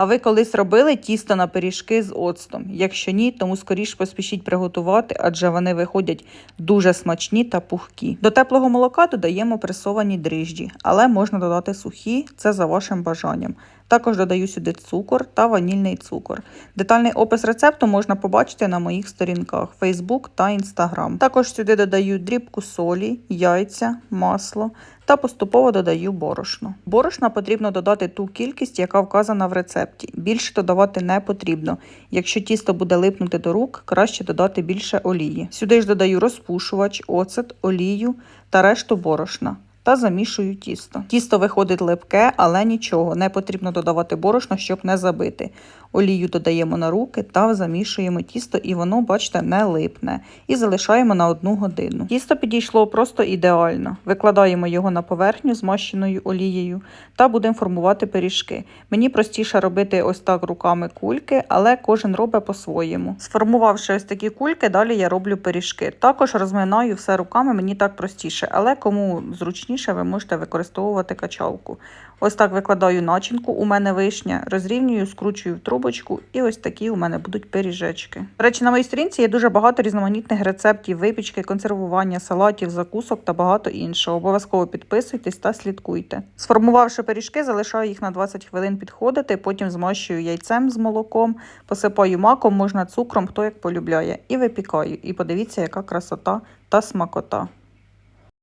А ви колись робили тісто на пиріжки з оцтом? Якщо ні, тому скоріш поспішіть приготувати, адже вони виходять дуже смачні та пухкі. До теплого молока додаємо пресовані дріжджі, але можна додати сухі, це за вашим бажанням. Також додаю сюди цукор та ванільний цукор. Детальний опис рецепту можна побачити на моїх сторінках Facebook та Instagram. Також сюди додаю дрібку солі, яйця, масло та поступово додаю борошно. Борошна потрібно додати ту кількість, яка вказана в рецепті. Більше додавати не потрібно. Якщо тісто буде липнути до рук, краще додати більше олії. Сюди ж додаю розпушувач, оцет, олію та решту борошна. Та замішую тісто. Тісто виходить липке, але нічого, не потрібно додавати борошно, щоб не забити. Олію додаємо на руки та замішуємо тісто, і воно, бачите, не липне. І залишаємо на одну годину. Тісто підійшло просто ідеально. Викладаємо його на поверхню змащеною олією та будемо формувати пиріжки. Мені простіше робити ось так руками кульки, але кожен робить по-своєму. Сформувавши ось такі кульки, далі я роблю пиріжки. Також розминаю все руками, мені так простіше, але кому зручніше, ви можете використовувати качалку. Ось так викладаю начинку, у мене вишня, розрівнюю, скручую в трубочку, і ось такі у мене будуть пиріжечки. До речі, на моїй сторінці є дуже багато різноманітних рецептів випічки, консервування, салатів, закусок та багато іншого. Обов'язково підписуйтесь та слідкуйте. Сформувавши пиріжки, залишаю їх на 20 хвилин підходити, потім змащую яйцем з молоком, посипаю маком, можна цукром, хто як полюбляє, і випікаю. І подивіться, яка красота та смакота.